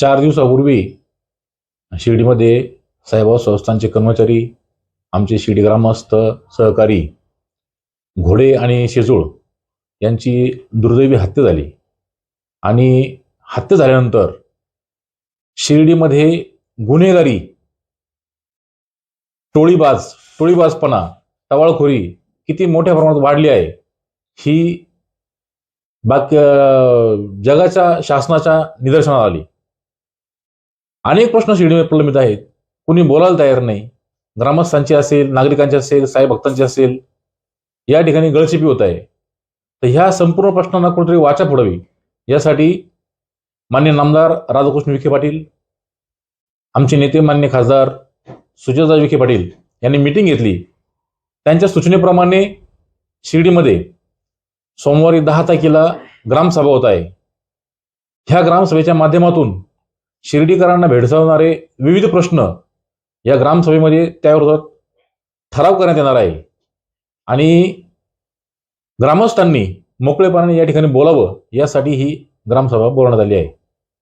चार दिवसापूर्वी शिर्डीमध्ये साईबाबा संस्थानचे कर्मचारी आमचे शिर्डी ग्रामस्थ सहकारी घोडे आणि शेजूळ यांची दुर्दैवी हत्या झाली. आणि हत्या झाल्यानंतर शिर्डीमध्ये गुन्हेगारी टोळीबाज टोळीबाजपणा टवाळखोरी किती मोठ्या प्रमाणात वाढली आहे ही बाकी जगाच्या शासनाच्या निदर्शनात आली. अनेक प्रश्न शिर्डीमध्ये प्रलंबित आहेत. कुणी बोलायला तयार नाही. ग्रामस्थांचे असेल नागरिकांचे असेल साई भक्तांचे असेल या ठिकाणी गळचिपी होत आहे. तर ह्या संपूर्ण प्रश्नांना कुठेतरी वाचा फोडावी यासाठी मान्य नामदार राधाकृष्ण विखे पाटील आमचे नेते मान्य खासदार सुजाता विखे पाटील यांनी मिटिंग घेतली. त्यांच्या सूचनेप्रमाणे शिर्डीमध्ये सोमवारी दहा तारखेला ग्रामसभा होत आहे. ह्या ग्रामसभेच्या माध्यमातून शिर्डीकरांना भेडसावणारे विविध प्रश्न या ग्रामसभेमध्ये त्याविरोधात ठराव करण्यात येणार आहे. आणि ग्रामस्थांनी मोकळेपणाने या ठिकाणी बोलावं यासाठी ही ग्रामसभा बोलवण्यात आली आहे.